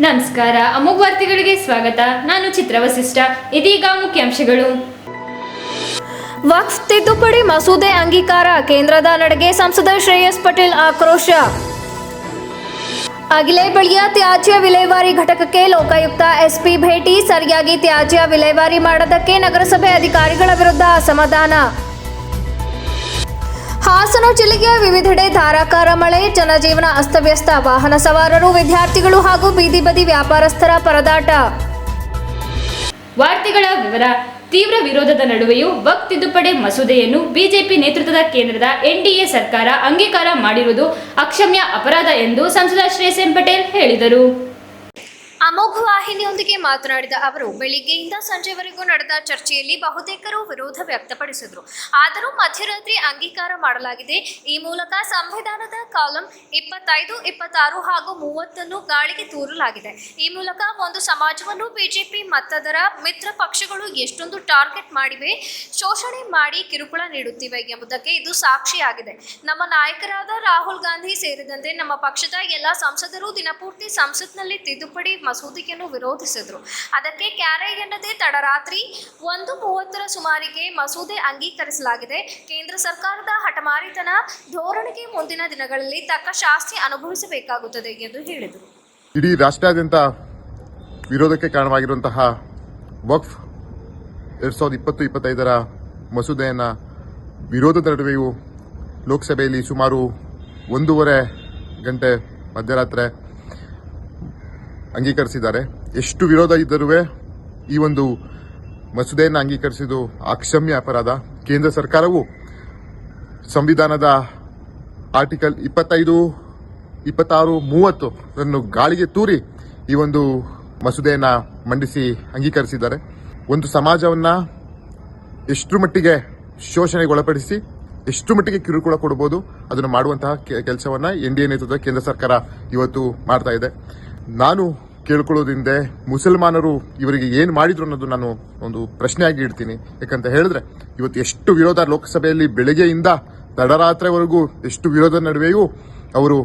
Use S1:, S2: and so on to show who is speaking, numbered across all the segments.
S1: ನಮಸ್ಕಾರ, ಅಮೋಘ ವಾರ್ತೆಗಳಿಗೆ ಸ್ವಾಗತ. ನಾನು ಚಿತ್ರ ವಸಿಷ್ಠ. ಇದೀಗ ಮುಖ್ಯಾಂಶಗಳು.
S2: ವಕ್ಫ್ ತಿದ್ದುಪಡಿ ಮಸೂದೆ ಅಂಗೀಕಾರ, ಕೇಂದ್ರದ ನಡೆಗೆ ಸಂಸದ ಶ್ರೇಯಸ್ ಪಟೇಲ್ ಆಕ್ರೋಶ. ಅಗಿಲೆ ಬಳಿಯ ತ್ಯಾಜ್ಯ ವಿಲೇವಾರಿ ಘಟಕಕ್ಕೆ ಲೋಕಾಯುಕ್ತ ಎಸ್ಪಿ ಭೇಟಿ, ಸರಿಯಾಗಿ ತ್ಯಾಜ್ಯ ವಿಲೇವಾರಿ ಮಾಡದಕ್ಕೆ ನಗರಸಭೆ ಅಧಿಕಾರಿಗಳ ವಿರುದ್ಧ ಅಸಮಾಧಾನ. ಹಾಸನ ಜಿಲ್ಲೆಯ ವಿವಿಧೆಡೆ ಧಾರಾಕಾರ ಮಳೆ, ಜನಜೀವನ ಅಸ್ತವ್ಯಸ್ತ ವಾಹನ ಸವಾರರು, ವಿದ್ಯಾರ್ಥಿಗಳು ಹಾಗೂ ಬೀದಿ ಬದಿ ವ್ಯಾಪಾರಸ್ಥರ ಪರದಾಟ.
S1: ವಾರ್ತೆಗಳ ವಿವರ, ತೀವ್ರ ವಿರೋಧದ ನಡುವೆಯೂ ವಕ್ ತಿದ್ದುಪಡಿ ಮಸೂದೆಯನ್ನು ಬಿಜೆಪಿ ನೇತೃತ್ವದ ಕೇಂದ್ರದ ಎನ್ಡಿಎ ಸರ್ಕಾರ ಅಂಗೀಕಾರ ಮಾಡಿರುವುದು ಅಕ್ಷಮ್ಯ ಅಪರಾಧ ಎಂದು ಸಂಸದ ಶ್ರೇಯಸ್ ಪಟೇಲ್ ಹೇಳಿದರು.
S2: ಅಮೋಘ ವಾಹಿನಿಯೊಂದಿಗೆ ಮಾತನಾಡಿದ ಅವರು, ಬೆಳಿಗ್ಗೆಯಿಂದ ಸಂಜೆವರೆಗೂ ನಡೆದ ಚರ್ಚೆಯಲ್ಲಿ ಬಹುತೇಕರು ವಿರೋಧ ವ್ಯಕ್ತಪಡಿಸಿದರು. ಆದರೂ ಮಧ್ಯರಾತ್ರಿ ಅಂಗೀಕಾರ ಮಾಡಲಾಗಿದೆ. ಈ ಮೂಲಕ ಸಂವಿಧಾನದ ಕಾಲಂ ಇಪ್ಪತ್ತೈದು, ಇಪ್ಪತ್ತಾರು ಹಾಗೂ ಮೂವತ್ತನ್ನು ಗಾಳಿಗೆ ತೂರಲಾಗಿದೆ. ಈ ಮೂಲಕ ಒಂದು ಸಮಾಜವನ್ನು ಬಿಜೆಪಿ ಮತ್ತದರ ಮಿತ್ರ ಪಕ್ಷಗಳು ಎಷ್ಟೊಂದು ಟಾರ್ಗೆಟ್ ಮಾಡಿವೆ, ಶೋಷಣೆ ಮಾಡಿ ಕಿರುಕುಳ ನೀಡುತ್ತಿವೆ ಎಂಬುದಕ್ಕೆ ಇದು ಸಾಕ್ಷಿಯಾಗಿದೆ. ನಮ್ಮ ನಾಯಕರಾದ ರಾಹುಲ್ ಗಾಂಧಿ ಸೇರಿದಂತೆ ನಮ್ಮ ಪಕ್ಷದ ಎಲ್ಲ ಸಂಸದರು ದಿನಪೂರ್ತಿ ಸಂಸತ್ನಲ್ಲಿ ತಿದ್ದುಪಡಿ ಮಸೂದೆಯನ್ನು ವಿರೋಧಿಸಿದರು. ಅದಕ್ಕೆ ಕ್ಯಾರೆ ಎನ್ನದೇ ತಡರಾತ್ರಿ ಒಂದು ಮೂವತ್ತರ ಸುಮಾರಿಗೆ ಮಸೂದೆ ಅಂಗೀಕರಿಸಲಾಗಿದೆ. ಕೇಂದ್ರ ಸರ್ಕಾರದ ಹಠಮಾರಿತನ ಧೋರಣೆಗೆ ಮುಂದಿನ ದಿನಗಳಲ್ಲಿ ತಕ್ಕ ಶಾಸ್ತಿ ಅನುಭವಿಸಬೇಕಾಗುತ್ತದೆ ಎಂದು ಹೇಳಿದರು.
S3: ಇಡೀ ರಾಷ್ಟ್ರಾದ್ಯಂತ ವಿರೋಧಕ್ಕೆ ಕಾರಣವಾಗಿರುವಂತಹ ವಕ್ಫ್ ಎರಡು ಸಾವಿರದ ಇಪ್ಪತ್ತು, ಇಪ್ಪತ್ತೈದರ ಮಸೂದೆಯನ್ನು ವಿರೋಧದ ನಡುವೆಯೂ ಲೋಕಸಭೆಯಲ್ಲಿ ಸುಮಾರು ಒಂದೂವರೆ ಗಂಟೆ ಮಧ್ಯರಾತ್ರಿ ಅಂಗೀಕರಿಸಿದ್ದಾರೆ. ಎಷ್ಟು ವಿರೋಧ ಇದ್ದರೂ ಈ ಒಂದು ಮಸೂದೆಯನ್ನು ಅಂಗೀಕರಿಸಿದ್ದು ಅಕ್ಷಮ್ಯ ಅಪರಾಧ. ಕೇಂದ್ರ ಸರ್ಕಾರವು ಸಂವಿಧಾನದ ಆರ್ಟಿಕಲ್ ಇಪ್ಪತ್ತೈದು, ಇಪ್ಪತ್ತಾರು, ಮೂವತ್ತು ಅನ್ನು ಗಾಳಿಗೆ ತೂರಿ ಈ ಒಂದು ಮಸೂದೆಯನ್ನು ಮಂಡಿಸಿ ಅಂಗೀಕರಿಸಿದ್ದಾರೆ. ಒಂದು ಸಮಾಜವನ್ನು ಎಷ್ಟು ಮಟ್ಟಿಗೆ ಶೋಷಣೆಗೆ ಒಳಪಡಿಸಿ ಎಷ್ಟು ಮಟ್ಟಿಗೆ ಕಿರುಕುಳ ಕೊಡಬಹುದು ಅದನ್ನು ಮಾಡುವಂತಹ ಕೆಲಸವನ್ನು ಎನ್ ಡಿ ಎ ನೇತೃತ್ವದ ಕೇಂದ್ರ ಸರ್ಕಾರ ಇವತ್ತು ಮಾಡ್ತಾ ಇದೆ. ನಾನು ಕೇಳ್ಕೊಳ್ಳೋದಿಂದೆ ಮುಸಲ್ಮಾನರು ಇವರಿಗೆ ಏನು ಮಾಡಿದ್ರು ಅನ್ನೋದು ನಾನು ಒಂದು ಪ್ರಶ್ನೆಯಾಗಿ ಇಡ್ತೀನಿ. ಯಾಕಂತ ಹೇಳಿದ್ರೆ, ಇವತ್ತು ಎಷ್ಟು ವಿರೋಧ ಲೋಕಸಭೆಯಲ್ಲಿ ಬೆಳಗ್ಗೆಯಿಂದ ತಡರಾತ್ರಿವರೆಗೂ ಎಷ್ಟು ವಿರೋಧ ನಡುವೆಯೂ ಅವರು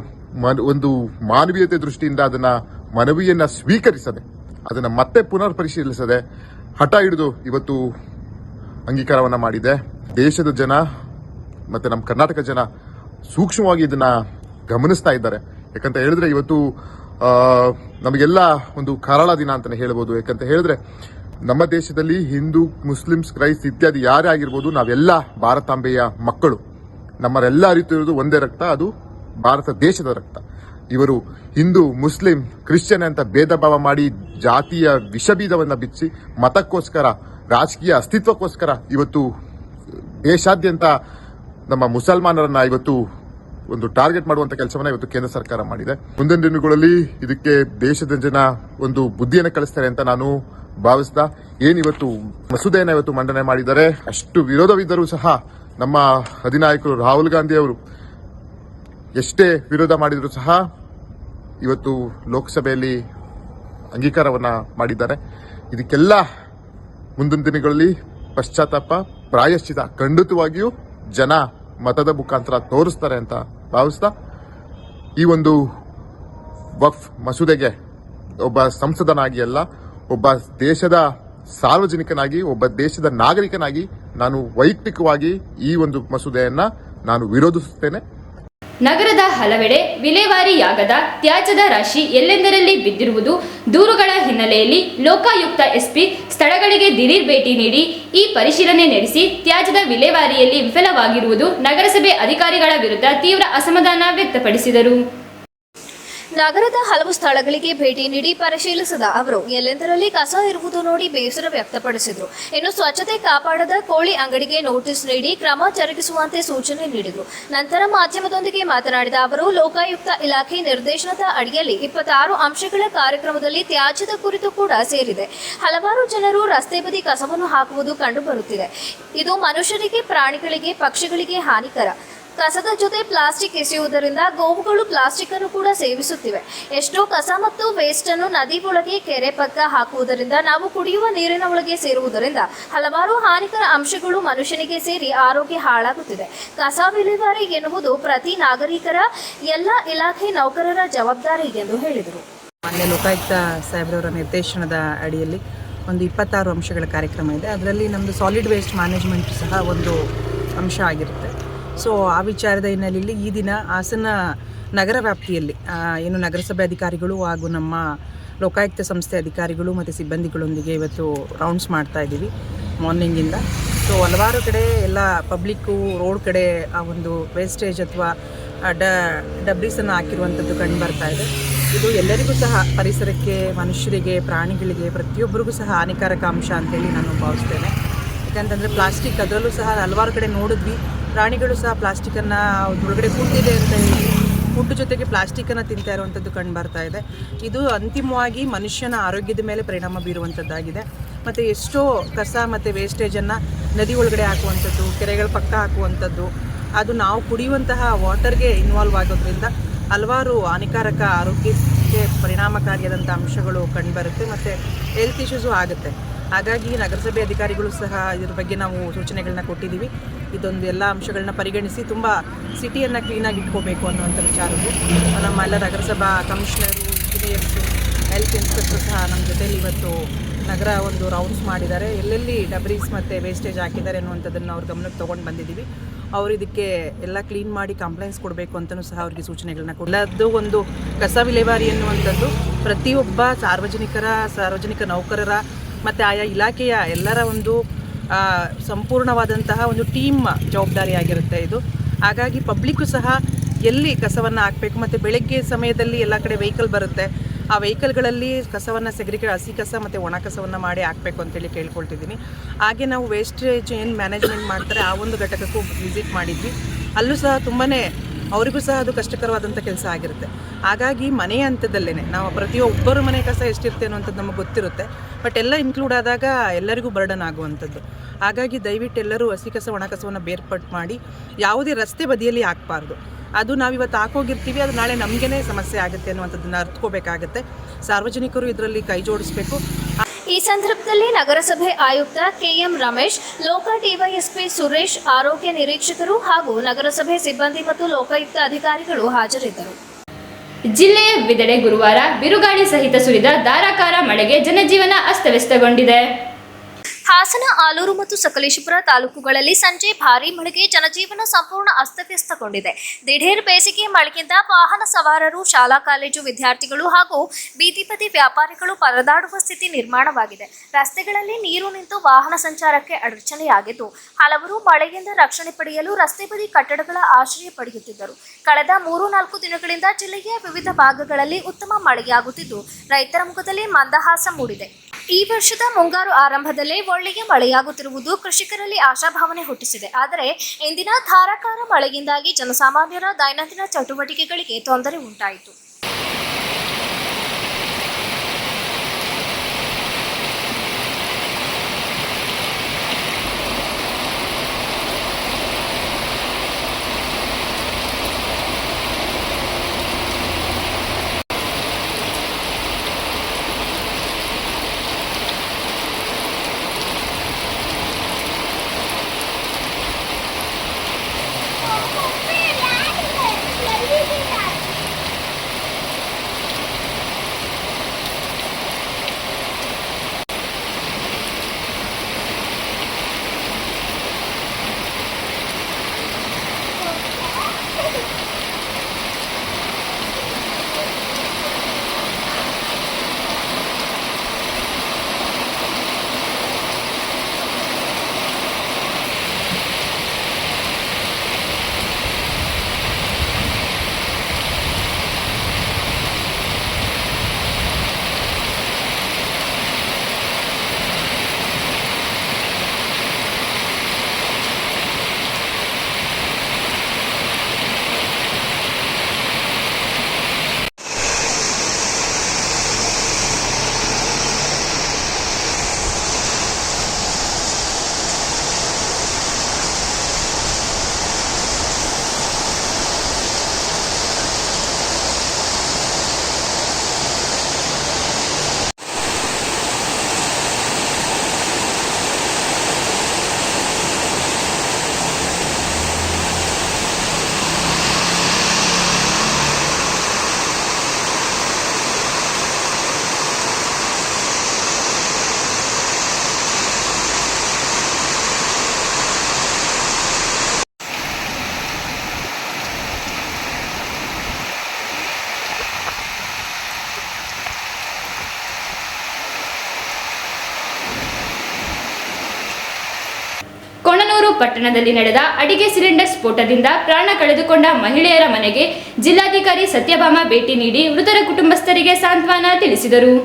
S3: ಒಂದು ಮಾನವೀಯತೆ ದೃಷ್ಟಿಯಿಂದ ಅದನ್ನ ಮನವಿಯನ್ನ ಸ್ವೀಕರಿಸದೆ, ಅದನ್ನ ಮತ್ತೆ ಪುನರ್ ಪರಿಶೀಲಿಸದೆ ಹಠ ಹಿಡಿದು ಇವತ್ತು ಅಂಗೀಕಾರವನ್ನ ಮಾಡಿದೆ. ದೇಶದ ಜನ ಮತ್ತೆ ನಮ್ಮ ಕರ್ನಾಟಕ ಜನ ಸೂಕ್ಷ್ಮವಾಗಿ ಇದನ್ನ ಗಮನಿಸ್ತಾ ಇದ್ದಾರೆ. ಯಾಕಂತ ಹೇಳಿದ್ರೆ, ಇವತ್ತು ನಮಗೆಲ್ಲ ಒಂದು ಕರಾಳ ದಿನ ಅಂತಲೇ ಹೇಳ್ಬೋದು. ಯಾಕಂತ ಹೇಳಿದ್ರೆ, ನಮ್ಮ ದೇಶದಲ್ಲಿ ಹಿಂದೂ, ಮುಸ್ಲಿಮ್ಸ್ ಕ್ರೈಸ್ಟ್ ಇತ್ಯಾದಿ ಯಾರೇ ಆಗಿರ್ಬೋದು, ನಾವೆಲ್ಲ ಭಾರತಾಂಬೆಯ ಮಕ್ಕಳು. ನಮ್ಮರೆಲ್ಲ ಅರಿತಿರುವುದು ಒಂದೇ ರಕ್ತ, ಅದು ಭಾರತ ದೇಶದ ರಕ್ತ. ಇವರು ಹಿಂದೂ, ಮುಸ್ಲಿಂ, ಕ್ರಿಶ್ಚಿಯನ್ ಅಂತ ಭೇದ ಭಾವ ಮಾಡಿ ಜಾತಿಯ ವಿಷಬೀಜವನ್ನು ಬಿಚ್ಚಿ, ಮತಕ್ಕೋಸ್ಕರ, ರಾಜಕೀಯ ಅಸ್ತಿತ್ವಕ್ಕೋಸ್ಕರ ಇವತ್ತು ದೇಶಾದ್ಯಂತ ನಮ್ಮ ಮುಸಲ್ಮಾನರನ್ನ ಇವತ್ತು ಒಂದು ಟಾರ್ಗೆಟ್ ಮಾಡುವಂತ ಕೆಲಸವನ್ನ ಇವತ್ತು ಕೇಂದ್ರ ಸರ್ಕಾರ ಮಾಡಿದೆ. ಮುಂದಿನ ದಿನಗಳಲ್ಲಿ ಇದಕ್ಕೆ ದೇಶದ ಜನ ಒಂದು ಬುದ್ಧಿಯನ್ನು ಕಳಿಸ್ತಾರೆ ಅಂತ ನಾನು ಭಾವಿಸ್ತಾ ಏನಿವತ್ತು ಮಸೂದೆಯನ್ನ ಇವತ್ತು ಮಂಡನೆ ಮಾಡಿದ್ದಾರೆ, ಅಷ್ಟು ವಿರೋಧವಿದ್ದರೂ ಸಹ ನಮ್ಮ ಅಧಿನಾಯಕರು ರಾಹುಲ್ ಗಾಂಧಿ ಅವರು ಎಷ್ಟೇ ವಿರೋಧ ಮಾಡಿದರೂ ಸಹ ಇವತ್ತು ಲೋಕಸಭೆಯಲ್ಲಿ ಅಂಗೀಕಾರವನ್ನ ಮಾಡಿದ್ದಾರೆ. ಇದಕ್ಕೆಲ್ಲ ಮುಂದಿನ ದಿನಗಳಲ್ಲಿ ಪಶ್ಚಾತ್ತಾಪ, ಪ್ರಾಯಶ್ಚಿತ, ಖಂಡಿತವಾಗಿಯೂ ಜನ ಮತದ ಮುಖಾಂತರ ತೋರಿಸ್ತಾರೆ ಅಂತ ಭಾವಿಸ್ತಾ, ಈ ಒಂದು ವಕ್ಫ್ ಮಸೂದೆಗೆ ಒಬ್ಬ ಸಂಸದನಾಗಿ ಅಲ್ಲ, ಒಬ್ಬ ದೇಶದ ಸಾರ್ವಜನಿಕನಾಗಿ, ಒಬ್ಬ ದೇಶದ ನಾಗರಿಕನಾಗಿ ನಾನು ವೈಯಕ್ತಿಕವಾಗಿ ಈ ಒಂದು ಮಸೂದೆಯನ್ನ ನಾನು ವಿರೋಧಿಸುತ್ತೇನೆ.
S1: ನಗರದ ಹಲವೆಡೆ ವಿಲೇವಾರಿಯಾಗದ ತ್ಯಾಜ್ಯದ ರಾಶಿ ಎಲ್ಲೆಂದರಲ್ಲಿ ಬಿದ್ದಿರುವುದು? ದೂರುಗಳ ಹಿನ್ನೆಲೆಯಲ್ಲಿ ಲೋಕಾಯುಕ್ತ ಎಸ್ಪಿ ಸ್ಥಳಗಳಿಗೆ ದಿಢೀರ್ ಭೇಟಿ ನೀಡಿ ಈ ಪರಿಶೀಲನೆ ನಡೆಸಿ ತ್ಯಾಜ್ಯದ ವಿಲೇವಾರಿಯಲ್ಲಿ ವಿಫಲವಾಗಿರುವುದು ನಗರಸಭೆ ಅಧಿಕಾರಿಗಳ ವಿರುದ್ಧ ತೀವ್ರ ಅಸಮಾಧಾನ ವ್ಯಕ್ತಪಡಿಸಿದರು.
S2: ನಗರದ ಹಲವು ಸ್ಥಳಗಳಿಗೆ ಭೇಟಿ ನೀಡಿ ಪರಿಶೀಲಿಸಿದ ಅವರು, ಎಲ್ಲೆಂದರಲ್ಲಿ ಕಸ ಇರುವುದು ನೋಡಿ ಬೇಸರ ವ್ಯಕ್ತಪಡಿಸಿದರು. ಇನ್ನು ಸ್ವಚ್ಛತೆ ಕಾಪಾಡದ ಕೋಳಿ ಅಂಗಡಿಗೆ ನೋಟಿಸ್ ನೀಡಿ ಕ್ರಮ ಜರುಗಿಸುವಂತೆ ಸೂಚನೆ ನೀಡಿದರು. ನಂತರ ಮಾಧ್ಯಮದೊಂದಿಗೆ ಮಾತನಾಡಿದ ಅವರು, ಲೋಕಾಯುಕ್ತ ಇಲಾಖೆ ನಿರ್ದೇಶನದ ಅಡಿಯಲ್ಲಿ ಇಪ್ಪತ್ತಾರು ಅಂಶಗಳ ಕಾರ್ಯಕ್ರಮದಲ್ಲಿ ತ್ಯಾಜ್ಯದ ಕುರಿತು ಕೂಡ ಸೇರಿದೆ. ಹಲವಾರು ಜನರು ರಸ್ತೆ ಬದಿ ಕಸವನ್ನು ಹಾಕುವುದು ಕಂಡುಬರುತ್ತಿದೆ. ಇದು ಮನುಷ್ಯರಿಗೆ ಪ್ರಾಣಿಗಳಿಗೆ, ಪಕ್ಷಿಗಳಿಗೆ ಹಾನಿಕರ. ಕಸದ ಜೊತೆ ಪ್ಲಾಸ್ಟಿಕ್ ಎಸೆಯುವುದರಿಂದ ಗೋವುಗಳು ಪ್ಲಾಸ್ಟಿಕ್ ಅನ್ನು ಕೂಡ ಸೇವಿಸುತ್ತಿವೆ. ಎಷ್ಟೋ ಕಸ ಮತ್ತು ವೇಸ್ಟ್ ಅನ್ನು ನದಿ ಒಳಗೆ, ಕೆರೆ ಪಕ್ಕ ಹಾಕುವುದರಿಂದ ನಾವು ಕುಡಿಯುವ ನೀರಿನ ಒಳಗೆ ಸೇರುವುದರಿಂದ ಹಲವಾರು ಹಾನಿಕರ ಅಂಶಗಳು ಮನುಷ್ಯನಿಗೆ ಸೇರಿ ಆರೋಗ್ಯ ಹಾಳಾಗುತ್ತಿದೆ. ಕಸ ವಿಲೇವಾರಿ ಎನ್ನುವುದು ಪ್ರತಿ ನಾಗರಿಕರ ಎಲ್ಲ ಇಲಾಖೆ ನೌಕರರ ಜವಾಬ್ದಾರಿ ಎಂದು ಹೇಳಿದರು.
S4: ಮಾನ್ಯ ಲೋಕಾಯುಕ್ತ ಸಾಹೇಬ್ರವರ ನಿರ್ದೇಶನದ ಅಡಿಯಲ್ಲಿ ಒಂದು ಇಪ್ಪತ್ತಾರು ಅಂಶಗಳ ಕಾರ್ಯಕ್ರಮ ಇದೆ. ಅದರಲ್ಲಿ ನಮ್ಮದು ಸಾಲಿಡ್ ವೇಸ್ಟ್ ಮ್ಯಾನೇಜ್ಮೆಂಟ್ ಸಹ ಒಂದು ಅಂಶ ಆಗಿರುತ್ತೆ. ಸೊ, ಆ ವಿಚಾರದ ಹಿನ್ನೆಲೆಯಲ್ಲಿ ಈ ದಿನ ಹಾಸನ ನಗರ ವ್ಯಾಪ್ತಿಯಲ್ಲಿ ಏನು ನಗರಸಭೆ ಅಧಿಕಾರಿಗಳು ಹಾಗೂ ನಮ್ಮ ಲೋಕಾಯುಕ್ತ ಸಂಸ್ಥೆ ಅಧಿಕಾರಿಗಳು ಮತ್ತು ಸಿಬ್ಬಂದಿಗಳೊಂದಿಗೆ ಇವತ್ತು ರೌಂಡ್ಸ್ ಮಾಡ್ತಾ ಇದ್ದೀವಿ ಮಾರ್ನಿಂಗಿಂದ ಸೊ ಹಲವಾರು ಕಡೆ ಎಲ್ಲ ಪಬ್ಲಿಕ್ಕು ರೋಡ್ ಕಡೆ ಆ ಒಂದು ವೇಸ್ಟೇಜ್ ಅಥವಾ ಡ ಡಬ್ರೀಸನ್ನು ಹಾಕಿರುವಂಥದ್ದು ಕಂಡು ಬರ್ತಾ ಇದೆ. ಇದು ಎಲ್ಲರಿಗೂ ಸಹ ಪರಿಸರಕ್ಕೆ, ಮನುಷ್ಯರಿಗೆ, ಪ್ರಾಣಿಗಳಿಗೆ, ಪ್ರತಿಯೊಬ್ಬರಿಗೂ ಸಹ ಹಾನಿಕಾರಕ ಅಂಶ ಅಂತೇಳಿ ನಾನು ಭಾವಿಸ್ತೇನೆ. ಯಾಕಂತಂದರೆ ಪ್ಲಾಸ್ಟಿಕ್ ಅದರಲ್ಲೂ ಸಹ ಹಲವಾರು ಕಡೆ ನೋಡಿದ್ವಿ. ಪ್ರಾಣಿಗಳು ಸಹ ಪ್ಲಾಸ್ಟಿಕನ್ನು ಒಳಗಡೆ ಕೂತಿದೆ ಅಂತ ಹೇಳಿ ಫುಡ್ ಜೊತೆಗೆ ಪ್ಲಾಸ್ಟಿಕ್ಕನ್ನು ತಿಂತಾ ಇರುವಂಥದ್ದು ಕಂಡು ಬರ್ತಾ ಇದೆ. ಇದು ಅಂತಿಮವಾಗಿ ಮನುಷ್ಯನ ಆರೋಗ್ಯದ ಮೇಲೆ ಪರಿಣಾಮ ಬೀರುವಂಥದ್ದಾಗಿದೆ ಮತ್ತು ಎಷ್ಟೋ ಕಸ ಮತ್ತು ವೇಸ್ಟೇಜನ್ನು ನದಿ ಒಳಗಡೆ ಹಾಕುವಂಥದ್ದು ಕೆರೆಗಳ ಪಕ್ಕ ಹಾಕುವಂಥದ್ದು ಅದು ನಾವು ಕುಡಿಯುವಂತಹ ವಾಟರ್ಗೆ ಇನ್ವಾಲ್ವ್ ಆಗೋದ್ರಿಂದ ಹಲವಾರು ಹಾನಿಕಾರಕ ಆರೋಗ್ಯಕ್ಕೆ ಪರಿಣಾಮಕಾರಿಯಾದಂಥ ಅಂಶಗಳು ಕಂಡುಬರುತ್ತೆ ಮತ್ತು ಹೆಲ್ತ್ ಇಶ್ಯೂಸು ಆಗುತ್ತೆ. ಹಾಗಾಗಿ ನಗರಸಭೆ ಅಧಿಕಾರಿಗಳು ಸಹ ಇದ್ರ ಬಗ್ಗೆ ನಾವು ಸೂಚನೆಗಳನ್ನ ಕೊಟ್ಟಿದ್ದೀವಿ. ಇದೊಂದು ಎಲ್ಲ ಅಂಶಗಳನ್ನ ಪರಿಗಣಿಸಿ ತುಂಬ ಸಿಟಿಯನ್ನು ಕ್ಲೀನಾಗಿ ಇಟ್ಕೋಬೇಕು ಅನ್ನುವಂಥ ವಿಚಾರವು ನಮ್ಮ ಎಲ್ಲ ನಗರಸಭಾ ಕಮಿಷನರು ಇಂಜಿನಿಯರ್ಸು ಹೆಲ್ತ್ ಇನ್ಸ್ಪೆಕ್ಟರ್ ಸಹ ನಮ್ಮ ಜೊತೆಯಲ್ಲಿ ಇವತ್ತು ನಗರ ಒಂದು ರೌಂಡ್ಸ್ ಮಾಡಿದ್ದಾರೆ. ಎಲ್ಲೆಲ್ಲಿ ಡಬ್ರೀಸ್ ಮತ್ತು ವೇಸ್ಟೇಜ್ ಹಾಕಿದ್ದಾರೆ ಅನ್ನುವಂಥದ್ದನ್ನು ಅವ್ರ ಗಮನಕ್ಕೆ ತೊಗೊಂಡು ಬಂದಿದ್ದೀವಿ. ಅವರು ಇದಕ್ಕೆ ಎಲ್ಲ ಕ್ಲೀನ್ ಮಾಡಿ ಕಂಪ್ಲೇಂಟ್ಸ್ ಕೊಡಬೇಕು ಅಂತಲೂ ಸಹ ಅವರಿಗೆ ಸೂಚನೆಗಳನ್ನ ಕೊಡಲದ್ದು ಒಂದು ಕಸ ವಿಲೇವಾರಿ ಅನ್ನುವಂಥದ್ದು. ಪ್ರತಿಯೊಬ್ಬ ಸಾರ್ವಜನಿಕರ, ಸಾರ್ವಜನಿಕ ನೌಕರರ ಮತ್ತು ಆಯಾ ಇಲಾಖೆಯ ಎಲ್ಲರ ಒಂದು ಸಂಪೂರ್ಣವಾದಂತಹ ಒಂದು ಟೀಮ್ ಜವಾಬ್ದಾರಿಯಾಗಿರುತ್ತೆ ಇದು. ಹಾಗಾಗಿ ಪಬ್ಲಿಕ್ಕು ಸಹ ಎಲ್ಲಿ ಕಸವನ್ನು ಹಾಕಬೇಕು, ಮತ್ತು ಬೆಳಗ್ಗೆ ಸಮಯದಲ್ಲಿ ಎಲ್ಲ ಕಡೆ ವೆಹಿಕಲ್ ಬರುತ್ತೆ, ಆ ವೆಹಿಕಲ್ಗಳಲ್ಲಿ ಕಸವನ್ನು ಸೆಗ್ರಿಕೆ, ಹಸಿ ಕಸ ಮತ್ತು ಒಣ ಕಸವನ್ನು ಮಾಡಿ ಹಾಕಬೇಕು ಅಂತೇಳಿ ಕೇಳ್ಕೊಳ್ತಿದ್ದೀನಿ. ಹಾಗೆ ನಾವು ವೇಸ್ಟೇಜ್ ಏನು ಮ್ಯಾನೇಜ್ಮೆಂಟ್ ಮಾಡ್ತಾರೆ, ಆ ಒಂದು ಘಟಕಕ್ಕೂ ವಿಸಿಟ್ ಮಾಡಿದ್ವಿ. ಅಲ್ಲೂ ಸಹ ತುಂಬಾ ಅವರಿಗೂ ಸಹ ಅದು ಕಷ್ಟಕರವಾದಂಥ ಕೆಲಸ ಆಗಿರುತ್ತೆ. ಹಾಗಾಗಿ ಮನೆಯ ಹಂತದಲ್ಲೇ ನಾವು ಪ್ರತಿಯೊಬ್ಬರು ಮನೆ ಕಸ ಎಷ್ಟಿರುತ್ತೆ ಅನ್ನೋಂಥದ್ದು ನಮಗೆ ಗೊತ್ತಿರುತ್ತೆ. ಬಟ್ ಎಲ್ಲ ಇನ್ಕ್ಲೂಡ್ ಆದಾಗ ಎಲ್ಲರಿಗೂ ಬರ್ಡನ್ ಆಗುವಂಥದ್ದು. ಹಾಗಾಗಿ ದಯವಿಟ್ಟು ಎಲ್ಲರೂ ಹಸಿ ಕಸ ಒಣ ಕಸವನ್ನು ಬೇರ್ಪಟ್ಟು ಮಾಡಿ ಯಾವುದೇ ರಸ್ತೆ ಬದಿಯಲ್ಲಿ ಹಾಕಬಾರ್ದು. ಅದು ನಾವಿವತ್ತು ಹಾಕೋಗಿರ್ತೀವಿ, ಅದು ನಾಳೆ ನಮಗೇ ಸಮಸ್ಯೆ ಆಗುತ್ತೆ ಅನ್ನುವಂಥದ್ದನ್ನು ಅರ್ಥಕೋಬೇಕಾಗುತ್ತೆ ಸಾರ್ವಜನಿಕರು ಇದರಲ್ಲಿ ಕೈ ಜೋಡಿಸ್ಬೇಕು.
S2: ಈ ಸಂದರ್ಭದಲ್ಲಿ ನಗರಸಭೆ ಆಯುಕ್ತ ಕೆಎಂ ರಮೇಶ್, ಲೋಕ ಡಿವೈಎಸ್ಪಿ ಸುರೇಶ್, ಆರೋಗ್ಯ ನಿರೀಕ್ಷಕರು ಹಾಗೂ ನಗರಸಭೆ ಸಿಬ್ಬಂದಿ ಮತ್ತು ಲೋಕಾಯುಕ್ತ ಅಧಿಕಾರಿಗಳು ಹಾಜರಿದ್ದರು.
S1: ಜಿಲ್ಲೆಯ ವಿದೆಡೆ ಗುರುವಾರ ಬಿರುಗಾಳಿ ಸಹಿತ ಸುರಿದ ಧಾರಾಕಾರ ಮಳೆಗೆ ಜನಜೀವನ ಅಸ್ತವ್ಯಸ್ತಗೊಂಡಿದೆ.
S2: ಹಾಸನ, ಆಲೂರು ಮತ್ತು ಸಕಲೇಶಪುರ ತಾಲೂಕುಗಳಲ್ಲಿ ಸಂಜೆ ಭಾರಿ ಮಳೆಗೆ ಜನಜೀವನ ಸಂಪೂರ್ಣ ಅಸ್ತವ್ಯಸ್ತಗೊಂಡಿದೆ. ದಿಢೀರ್ ಬೇಸಿಗೆ ಮಳೆಯಿಂದ ವಾಹನ ಸವಾರರು, ಶಾಲಾ, ಕಾಲೇಜು ವಿದ್ಯಾರ್ಥಿಗಳು ಹಾಗೂ ಬೀದಿ ಬದಿ ವ್ಯಾಪಾರಿಗಳು ಪರದಾಡುವ ಸ್ಥಿತಿ ನಿರ್ಮಾಣವಾಗಿದೆ. ರಸ್ತೆಗಳಲ್ಲಿ ನೀರು ನಿಂತು ವಾಹನ ಸಂಚಾರಕ್ಕೆ ಅಡಚಣೆಯಾಗಿದ್ದು, ಹಲವರು ಮಳೆಯಿಂದ ರಕ್ಷಣೆ ಪಡೆಯಲು ರಸ್ತೆ ಬದಿ ಕಟ್ಟಡಗಳ ಆಶ್ರಯ ಪಡೆಯುತ್ತಿದ್ದರು. ಕಳೆದ ಮೂರು ನಾಲ್ಕು ದಿನಗಳಿಂದ ಜಿಲ್ಲೆಯ ವಿವಿಧ ಭಾಗಗಳಲ್ಲಿ ಉತ್ತಮ ಮಳೆಯಾಗುತ್ತಿದ್ದು, ರೈತರ ಮುಖದಲ್ಲಿ ಮಂದಹಾಸ ಮೂಡಿದೆ. ಈ ವರ್ಷದ ಮುಂಗಾರು ಆರಂಭದಲ್ಲೇ ಒಳ್ಳೆಯ ಮಳೆಯಾಗುತ್ತಿರುವುದು ಕೃಷಿಕರಲ್ಲಿ ಆಶಾಭಾವನೆ ಹುಟ್ಟಿಸಿದೆ. ಆದರೆ ಇಂದಿನ ಧಾರಾಕಾರ ಮಳೆಯಿಂದಾಗಿ ಜನಸಾಮಾನ್ಯರ ದೈನಂದಿನ ಚಟುವಟಿಕೆಗಳಿಗೆ ತೊಂದರೆ ಉಂಟಾಯಿತು.
S1: ಪಟ್ಟಣದಲ್ಲಿ ನಡೆದ ಅಡಿಗೆ ಸಿಲಿಂಡರ್ ಸ್ಫೋಟದಿಂದ ಪ್ರಾಣ ಕಳೆದುಕೊಂಡ ಮಹಿಳೆಯರ ಮನೆಗೆ ಜಿಲ್ಲಾಧಿಕಾರಿ ಸತ್ಯಭಾಮ ಭೇಟಿ ನೀಡಿ ಮೃತರ ಕುಟುಂಬಸ್ಥರಿಗೆ ಸಾಂತ್ವನ ತಿಳಿಸಿದರು.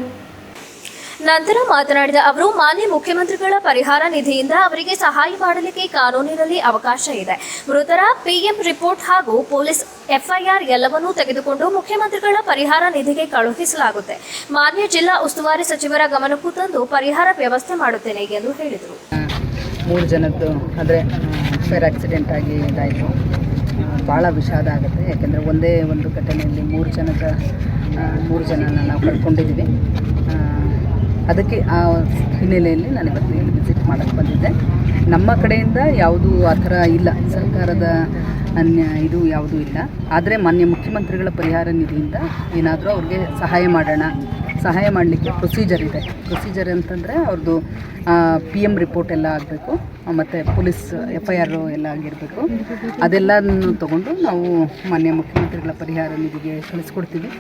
S2: ನಂತರ ಮಾತನಾಡಿದ ಅವರು, ಮಾನ್ಯ ಮುಖ್ಯಮಂತ್ರಿಗಳ ಪರಿಹಾರ ನಿಧಿಯಿಂದ ಅವರಿಗೆ ಸಹಾಯ ಮಾಡಲಿಕ್ಕೆ ಕಾನೂನಿನಲ್ಲಿ ಅವಕಾಶ ಇದೆ. ಮೃತರ ಪಿಎಂ ರಿಪೋರ್ಟ್ ಹಾಗೂ ಪೊಲೀಸ್ ಎಫ್ಐಆರ್ ಎಲ್ಲವನ್ನೂ ತೆಗೆದುಕೊಂಡು ಮುಖ್ಯಮಂತ್ರಿಗಳ ಪರಿಹಾರ ನಿಧಿಗೆ ಕಳುಹಿಸಲಾಗುತ್ತೆ. ಮಾನ್ಯ ಜಿಲ್ಲಾ ಉಸ್ತುವಾರಿ ಸಚಿವರ ಗಮನಕ್ಕೂ ತಂದು ಪರಿಹಾರ ವ್ಯವಸ್ಥೆ ಮಾಡುತ್ತೇನೆ ಎಂದು ಹೇಳಿದರು.
S5: ಮೂರು ಜನದ್ದು ಅಂದರೆ ಫೇರ್ ಆಕ್ಸಿಡೆಂಟ್ ಆಗಿ ಇದಾಯಿತು. ಭಾಳ ವಿಷಾದ ಆಗುತ್ತೆ. ಯಾಕೆಂದರೆ ಒಂದೇ ಒಂದು ಘಟನೆಯಲ್ಲಿ ಮೂರು ಜನದ ಮೂರು ಜನನ ನಾವು ಕಳ್ಕೊಂಡಿದ್ದೀವಿ ಅದಕ್ಕೆ ಆ ಹಿನ್ನೆಲೆಯಲ್ಲಿ ನಾನು ಇವತ್ತು ಮಾಡೋಕ್ಕೆ ಬಂದಿದ್ದೆ ನಮ್ಮ ಕಡೆಯಿಂದ ಯಾವುದೂ ಆ ಥರ ಇಲ್ಲ. ಸರ್ಕಾರದ ಅನ್ಯ ಇದು ಯಾವುದೂ ಇಲ್ಲ. ಆದರೆ ಮಾನ್ಯ ಮುಖ್ಯಮಂತ್ರಿಗಳ ಪರಿಹಾರ ನಿಧಿಯಿಂದ ಏನಾದರೂ ಅವ್ರಿಗೆ ಸಹಾಯ ಮಾಡೋಣ. ಸಹಾಯ ಮಾಡಲಿಕ್ಕೆ ಪ್ರೊಸೀಜರ್ ಇದೆ. ಪ್ರೊಸೀಜರ್ ಅಂತಂದರೆ ಅವ್ರದ್ದು ಪಿ ಎಂ ರಿಪೋರ್ಟ್ ಎಲ್ಲ ಆಗಬೇಕು. ಮತ್ತು ಪೊಲೀಸ್ ಎಫ್ ಐ ಆರ್ ಎಲ್ಲ ಆಗಿರಬೇಕು. ಅದೆಲ್ಲನೂ ತೊಗೊಂಡು ನಾವು ಮಾನ್ಯ ಮುಖ್ಯಮಂತ್ರಿಗಳ ಪರಿಹಾರ ನಿಧಿಗೆ ಕಳಿಸ್ಕೊಡ್ತೀವಿ.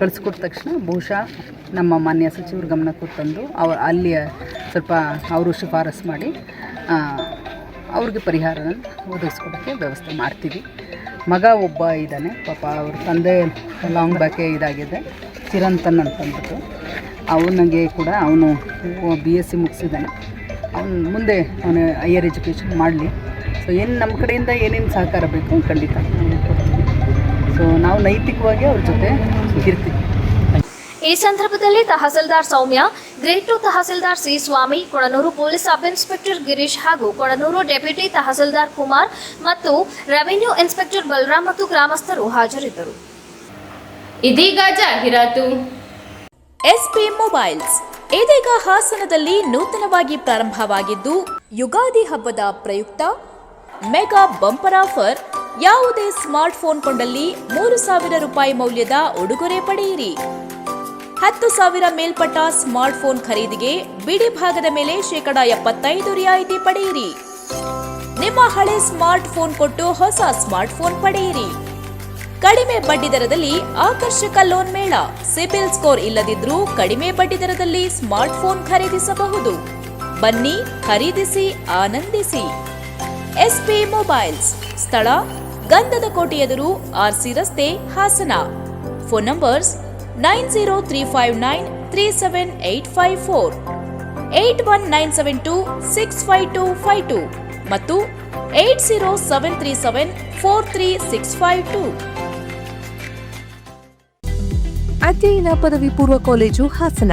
S5: ಕಳಿಸ್ಕೊಟ್ಟ ತಕ್ಷಣ ಬಹುಶಃ ನಮ್ಮ ಮಾನ್ಯ ಸಚಿವರ ಗಮನಕ್ಕೆ ತಂದು ಅವ ಅಲ್ಲಿಯ ಸ್ವಲ್ಪ ಅವರು ಶಿಫಾರಸು ಮಾಡಿ ಅವ್ರಿಗೆ ಪರಿಹಾರನ ಒದಗಿಸ್ಕೊಡೋಕ್ಕೆ ವ್ಯವಸ್ಥೆ ಮಾಡ್ತೀವಿ. ಮಗ ಒಬ್ಬ ಇದ್ದಾನೆ, ಪಾಪ ಅವ್ರ ತಂದೆ ಲಾಂಗ್ ಬ್ಯಾಕೆ ಇದಾಗಿದೆ, ಚಿರಂತನ್ ಅಂತಂದ್ಬಿಟ್ಟು. ಅವನಿಗೆ ಕೂಡ ಅವನು ಬಿ ಎಸ್ ಸಿ ಮುಗಿಸಿದ್ದಾನೆ. ಅವನು ಮುಂದೆ ಅವನು ಹೈಯರ್ ಎಜುಕೇಷನ್ ಮಾಡಲಿ. ಸೊ ಏನು ನಮ್ಮ ಕಡೆಯಿಂದ ಏನೇನು ಸಹಕಾರ ಬೇಕು ಖಂಡಿತ ಸೊ ನಾವು ನೈತಿಕವಾಗಿ ಅವ್ರ ಜೊತೆ ಇರ್ತೀವಿ.
S2: ಈ ಸಂದರ್ಭದಲ್ಲಿ tahsildar Soumya grade two tahsildar C Swamy Konanur police sub inspector Girish ಹಾಗೂ ಕೊಣನೂರು ಡೆಪ್ಯೂಟಿ ತಹಸೀಲ್ದಾರ್ ಕುಮಾರ್ ಮತ್ತು ರೆವಿನ್ಯೂ ಇನ್ಸ್ಪೆಕ್ಟರ್ ಬಲರಾಮ್ ಮತ್ತು ಗ್ರಾಮಸ್ಥರು ಹಾಜರಿದ್ದರು.
S1: ಇದೀಗ ಜಾಹೀರಾತು.
S6: ಎಸ್ಪಿ ಮೊಬೈಲ್ಸ್ ಇದೀಗ ಹಾಸನದಲ್ಲಿ ನೂತನವಾಗಿ ಪ್ರಾರಂಭವಾಗಿದ್ದು ಯುಗಾದಿ ಹಬ್ಬದ ಪ್ರಯುಕ್ತ ಮೆಗಾ ಬಂಪರ್ ಆಫರ್ ಯಾವುದೇ ಸ್ಮಾರ್ಟ್ಫೋನ್ ಕೊಂಡಲ್ಲಿ ಮೂರು ಸಾವಿರ ರೂಪಾಯಿ ಮೌಲ್ಯದ ಉಡುಗೊರೆ ಪಡೆಯಿರಿ. ಹತ್ತು ಸಾವಿರ ಮೇಲ್ಪಟ್ಟ ಸ್ಮಾರ್ಟ್ಫೋನ್ ಖರೀದಿಗೆ ಬಿಡಿ ಭಾಗದ ಮೇಲೆ ಶೇಕಡಾ ಎಪ್ಪತ್ತೈದು ರಿಯಾಯಿತಿ ಪಡೆಯಿರಿ. ನಿಮ್ಮ ಹಳೆ ಸ್ಮಾರ್ಟ್ಫೋನ್ ಕೊಟ್ಟು ಹೊಸ ಸ್ಮಾರ್ಟ್ಫೋನ್ ಪಡೆಯಿರಿ. ಕಡಿಮೆ ಬಡ್ಡಿ ದರದಲ್ಲಿ ಆಕರ್ಷಕ ಲೋನ್ ಮೇಳ. ಸಿಬಿಲ್ ಸ್ಕೋರ್ ಇಲ್ಲದಿದ್ರೂ ಕಡಿಮೆ ಬಡ್ಡಿ ದರದಲ್ಲಿ ಸ್ಮಾರ್ಟ್ಫೋನ್ ಖರೀದಿಸಬಹುದು. ಬನ್ನಿ ಖರೀದಿಸಿ, ಆನಂದಿಸಿ. ಎಸ್ಪಿ ಮೊಬೈಲ್ಸ್, ಸ್ಥಳ ಗಂಧದ ಕೋಟೆ ಎದುರು ಆರ್ಸಿ ರಸ್ತೆ Hassan. Phone numbers nine zero three five nine three seven eight five four, eight one nine seven two six five two five two ಮತ್ತು eight zero seven three seven four three six five two.
S7: Adhyayana ಪದವಿ ಪೂರ್ವ college Hassan.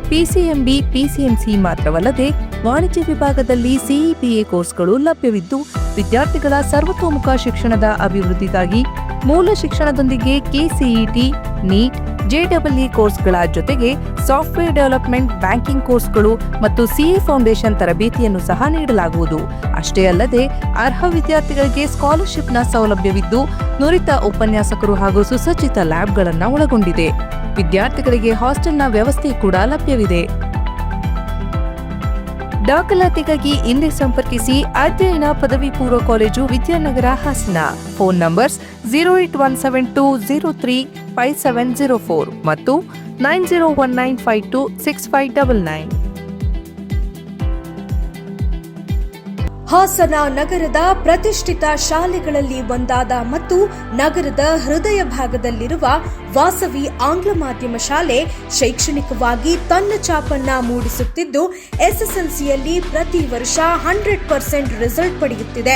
S7: PCMB, PCMC ಮಾತ್ರವಲ್ಲದೆ ವಾಣಿಜ್ಯ ವಿಭಾಗದಲ್ಲಿ CEPA ಕೋರ್ಸ್ಗಳು ಲಭ್ಯವಿದ್ದು, ವಿದ್ಯಾರ್ಥಿಗಳ ಸರ್ವತೋಮುಖ ಶಿಕ್ಷಣದ ಅಭಿವೃದ್ಧಿಗಾಗಿ ಮೂಲ ಶಿಕ್ಷಣದೊಂದಿಗೆ ಕೆಸಿಇಟಿ, ನೀಟ್ ಜೆಡಬ್ಲ್ಇ ಕೋರ್ಸ್ಗಳ ಜೊತೆಗೆ ಸಾಫ್ಟ್ವೇರ್ ಡೆವಲಪ್ಮೆಂಟ್ ಬ್ಯಾಂಕಿಂಗ್ ಕೋರ್ಸ್ಗಳು ಮತ್ತು ಸಿಎ ಫೌಂಡೇಶನ್ ತರಬೇತಿಯನ್ನು ಸಹ ನೀಡಲಾಗುವುದು. ಅಷ್ಟೇ ಅಲ್ಲದೆ ಅರ್ಹ ವಿದ್ಯಾರ್ಥಿಗಳಿಗೆ ಸ್ಕಾಲರ್ಶಿಪ್ನ ಸೌಲಭ್ಯವಿದ್ದು ನುರಿತ ಉಪನ್ಯಾಸಕರು ಹಾಗೂ ಸುಸಜ್ಜಿತ ಲ್ಯಾಬ್ಗಳನ್ನು ಒಳಗೊಂಡಿದೆ. ವಿದ್ಯಾರ್ಥಿಗಳಿಗೆ ಹಾಸ್ಟೆಲ್ನ ವ್ಯವಸ್ಥೆ ಕೂಡ ಲಭ್ಯವಿದೆ. ದಾಖಲಾತಿಗಾಗಿ ಇಂದೇ ಸಂಪರ್ಕಿಸಿ ಅಧ್ಯಯನ ಪದವಿ ಪೂರ್ವ college Vidyanagar Hassan. Phone numbers zero eight one seven two zero three five seven zero four ಮತ್ತು nine zero one nine five two six five double nine
S8: Hassan ನಗರದ ಪ್ರತಿಷ್ಠಿತ ಶಾಲೆಗಳಲ್ಲಿ ಒಂದಾದ ಮತ್ತು ನಗರದ ಹೃದಯ ಭಾಗದಲ್ಲಿರುವ ವಾಸವಿ ಆಂಗ್ಲ ಮಾಧ್ಯಮ ಶಾಲೆ ಶೈಕ್ಷಣಿಕವಾಗಿ ತನ್ನ ಚಾಪನ್ನ ಮೂಡಿಸುತ್ತಿದ್ದು, ಎಸ್ಎಸ್ಎಲ್ಸಿಯಲ್ಲಿ ಪ್ರತಿ ವರ್ಷ ಹಂಡ್ರೆಡ್ ಪರ್ಸೆಂಟ್ ರಿಸಲ್ಟ್ ಪಡೆಯುತ್ತಿದೆ.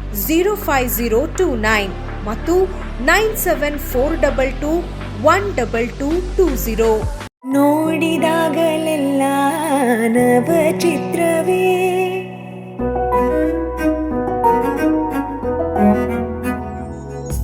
S8: zero five zero two nine ಮತ್ತು nine seven four double two one double two two zero ನೋಡಿದಾಗಲೆಲ್ಲ ನವ ಚಿತ್ರವೇ.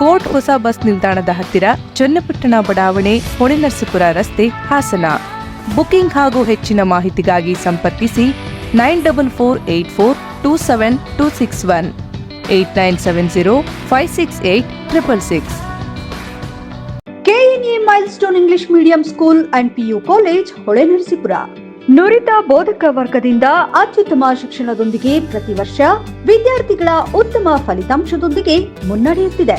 S7: ಕೋಟ್ ಹೊಸ ಬಸ್ ನಿಲ್ದಾಣದ ಹತ್ತಿರ ಚನ್ನಪಟ್ಟಣ ಬಡಾವಣೆ, ಹೊಳೆನರಸೀಪುರ ರಸ್ತೆ ಹಾಸನ. ಬುಕಿಂಗ್ ಹಾಗೂ ಹೆಚ್ಚಿನ ಮಾಹಿತಿಗಾಗಿ ಸಂಪರ್ಕಿಸಿ nine double four eight four two seven two six one, eight nine seven zero five six eight triple six.
S9: KNA milestone English medium school and PU college, Holenarasipura. ನುರಿತ ಬೋಧಕ ವರ್ಗದಿಂದ ಅತ್ಯುತ್ತಮ ಶಿಕ್ಷಣದೊಂದಿಗೆ ಪ್ರತಿ ವರ್ಷ ವಿದ್ಯಾರ್ಥಿಗಳ ಉತ್ತಮ ಫಲಿತಾಂಶದೊಂದಿಗೆ ಮುನ್ನಡೆಯುತ್ತಿದೆ.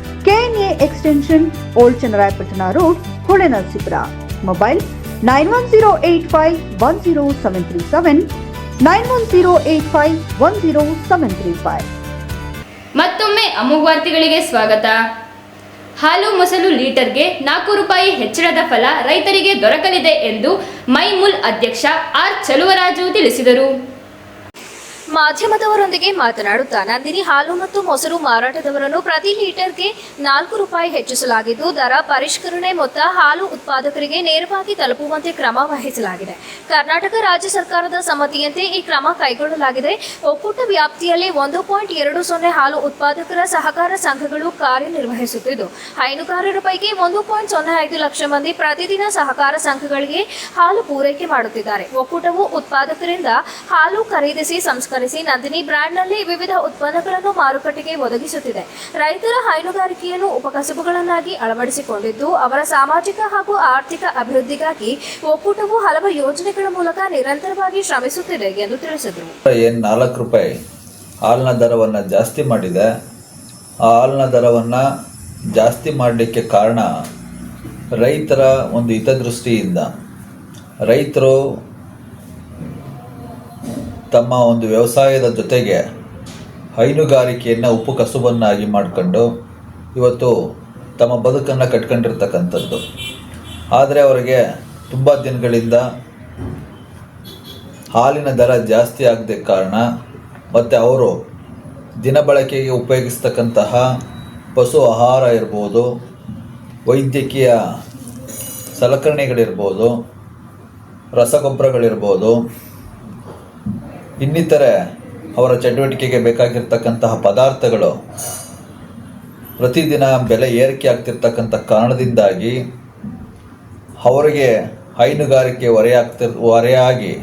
S9: KNA extension old Channarayapatna road, Holenarasipura. Mobile nine one zero eight five one zero seven three seven, nine one zero eight five one zero seven three five.
S1: ಮತ್ತೊಮ್ಮೆ ಅಮೋಘ ವಾರ್ತೆಗಳಿಗೆ ಸ್ವಾಗತ. ಹಾಲು ಮೊಸಲು ಲೀಟರ್ಗೆ ನಾಲ್ಕು ರೂಪಾಯಿ ಹೆಚ್ಚಳದ ಫಲ ರೈತರಿಗೆ ದೊರಕಲಿದೆ ಎಂದು ಮೈಮುಲ್ ಅಧ್ಯಕ್ಷ ಆರ್ ಚಲುವರಾಜು ತಿಳಿಸಿದರು.
S2: ಮಾಧ್ಯಮದವರೊಂದಿಗೆ ಮಾತನಾಡುತ್ತಾ ನಂದಿನಿ ಹಾಲು ಮತ್ತು ಮೊಸರು ಮಾರಾಟದವರನ್ನು ಪ್ರತಿ ಲೀಟರ್ಗೆ ನಾಲ್ಕು ರೂಪಾಯಿ ಹೆಚ್ಚಿಸಲಾಗಿದ್ದು, ದರ ಪರಿಷ್ಕರಣೆ ಮೊತ್ತ ಹಾಲು ಉತ್ಪಾದಕರಿಗೆ ನೇರವಾಗಿ ತಲುಪುವಂತೆ ಕ್ರಮ ವಹಿಸಲಾಗಿದೆ. ಕರ್ನಾಟಕ ರಾಜ್ಯ ಸರ್ಕಾರದ ಸಮ್ಮತಿಯಂತೆ ಈ ಕ್ರಮ ಕೈಗೊಳ್ಳಲಾಗಿದೆ. ಒಕ್ಕೂಟ ವ್ಯಾಪ್ತಿಯಲ್ಲಿ ಒಂದು ಪಾಯಿಂಟ್ ಎರಡು ಸೊನ್ನೆ ಹಾಲು ಉತ್ಪಾದಕರ ಸಹಕಾರ ಸಂಘಗಳು ಕಾರ್ಯನಿರ್ವಹಿಸುತ್ತಿದ್ದು, ಹೈನುಗಾರರ ಪೈಕಿ ಒಂದು ಪಾಯಿಂಟ್ ಸೊನ್ನೆ ಐದು ಲಕ್ಷ ಮಂದಿ ಪ್ರತಿದಿನ ಸಹಕಾರ ಸಂಘಗಳಿಗೆ ಹಾಲು ಪೂರೈಕೆ ಮಾಡುತ್ತಿದ್ದಾರೆ. ಒಕ್ಕೂಟವು ಉತ್ಪಾದಕರಿಂದ ಹಾಲು ಖರೀದಿಸಿ ಸಂಸ್ಕರಿಸಿ ನಂದಿನಿ ಬ್ರ್ಯಾಂಡ್ನಲ್ಲಿ ವಿವಿಧ ಉತ್ಪನ್ನಗಳನ್ನು ಮಾರುಕಟ್ಟೆಗೆ ಒದಗಿಸುತ್ತಿದೆ. ರೈತರ ಹೈನುಗಾರಿಕೆಯನ್ನು ಉಪಕಸಬುಗಳನ್ನಾಗಿ ಅಳವಡಿಸಿಕೊಂಡಿದ್ದು, ಅವರ ಸಾಮಾಜಿಕ ಹಾಗೂ ಆರ್ಥಿಕ ಅಭಿವೃದ್ಧಿಗಾಗಿ ಒಕ್ಕೂಟವು ಹಲವು ಯೋಜನೆಗಳ ಮೂಲಕ ನಿರಂತರವಾಗಿ ಶ್ರಮಿಸುತ್ತಿದೆ ಎಂದು ತಿಳಿಸಿದರು.
S10: ನಾಲ್ಕು ರೂಪಾಯಿ? ಹಾಲಿನ ದರವನ್ನು ಜಾಸ್ತಿ ಮಾಡಿದೆ. ಆ ಹಾಲಿನ ದರವನ್ನು ಜಾಸ್ತಿ ಮಾಡಲಿಕ್ಕೆ ಕಾರಣ ರೈತರ ಒಂದು ಹಿತದೃಷ್ಟಿಯಿಂದ. ರೈತರು ತಮ್ಮ ಒಂದು ವ್ಯವಸಾಯದ ಜೊತೆಗೆ ಹೈನುಗಾರಿಕೆಯನ್ನು ಉಪ್ಪು ಕಸುಬನ್ನಾಗಿ ಮಾಡಿಕೊಂಡು ಇವತ್ತು ತಮ್ಮ ಬದುಕನ್ನು ಕಟ್ಕೊಂಡಿರ್ತಕ್ಕಂಥದ್ದು. ಆದರೆ ಅವರಿಗೆ ತುಂಬ ದಿನಗಳಿಂದ ಹಾಲಿನ ದರ ಜಾಸ್ತಿ ಆಗದೆ ಕಾರಣ ಮತ್ತು ಅವರು ದಿನಬಳಕೆಗೆ ಉಪಯೋಗಿಸ್ತಕ್ಕಂತಹ ಪಶು ಆಹಾರ ಇರ್ಬೋದು, ವೈದ್ಯಕೀಯ ಸಲಕರಣೆಗಳಿರ್ಬೋದು, ರಸಗೊಬ್ಬರಗಳಿರ್ಬೋದು ಇನ್ನಿತರೆ ಅವರ ಚಟುವಟಿಕೆಗೆ ಬೇಕಾಗಿರ್ತಕ್ಕಂತಹ ಪದಾರ್ಥಗಳು ಪ್ರತಿದಿನ ಬೆಲೆ ಏರಿಕೆ ಆಗ್ತಿರ್ತಕ್ಕಂಥ ಕಾರಣದಿಂದಾಗಿ ಅವರಿಗೆ ಹೈನುಗಾರಿಕೆ ಹೊರೆಯಾಗ್ತಿರ್ ಹೊರೆಯಾಗಿ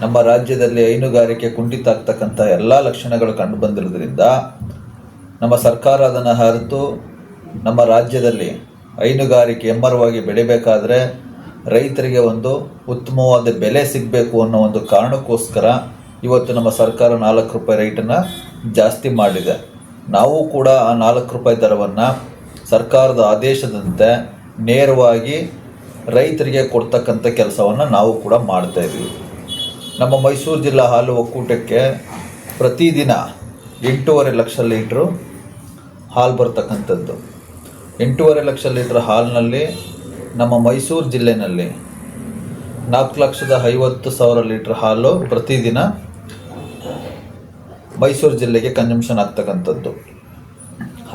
S10: ನಮ್ಮ ರಾಜ್ಯದಲ್ಲಿ ಹೈನುಗಾರಿಕೆ ಕುಂಠಿತ ಆಗ್ತಕ್ಕಂಥ ಎಲ್ಲ ಲಕ್ಷಣಗಳು ಕಂಡು ಬಂದಿರೋದ್ರಿಂದ ನಮ್ಮ ಸರ್ಕಾರ ಅದನ್ನು ಅರಿತು ನಮ್ಮ ರಾಜ್ಯದಲ್ಲಿ ಹೈನುಗಾರಿಕೆ ಎಮ್ಮರವಾಗಿ ಬೆಳಿಬೇಕಾದ್ರೆ ರೈತರಿಗೆ ಒಂದು ಉತ್ತಮವಾದ ಬೆಲೆ ಸಿಗಬೇಕು ಅನ್ನೋ ಒಂದು ಕಾರಣಕ್ಕೋಸ್ಕರ ಇವತ್ತು ನಮ್ಮ ಸರ್ಕಾರ ನಾಲ್ಕು ರೂಪಾಯಿ ರೇಟನ್ನು ಜಾಸ್ತಿ ಮಾಡಿದೆ. ನಾವು ಕೂಡ ಆ ನಾಲ್ಕು ರೂಪಾಯಿ ದರವನ್ನು ಸರ್ಕಾರದ ಆದೇಶದಂತೆ ನೇರವಾಗಿ ರೈತರಿಗೆ ಕೊಡ್ತಕ್ಕಂಥ ಕೆಲಸವನ್ನು ನಾವು ಕೂಡ ಮಾಡ್ತಾ ಇದ್ದೀವಿ. ನಮ್ಮ ಮೈಸೂರು ಜಿಲ್ಲಾ ಹಾಲು ಒಕ್ಕೂಟಕ್ಕೆ ಪ್ರತಿದಿನ ಎಂಟೂವರೆ ಲಕ್ಷ ಲೀಟ್ರು ಹಾಲು ಬರ್ತಕ್ಕಂಥದ್ದು. ಎಂಟೂವರೆ ಲಕ್ಷ ಲೀಟ್ರ್ ಹಾಲಿನಲ್ಲಿ ನಮ್ಮ ಮೈಸೂರು ಜಿಲ್ಲೆಯಲ್ಲಿ ನಾಲ್ಕು ಲಕ್ಷದ ಐವತ್ತು ಸಾವಿರ ಲೀಟ್ರ್ ಹಾಲು ಪ್ರತಿದಿನ ಮೈಸೂರು ಜಿಲ್ಲೆಗೆ ಕನ್ಸಂಪ್ಷನ್ ಆಗ್ತಕ್ಕಂಥದ್ದು.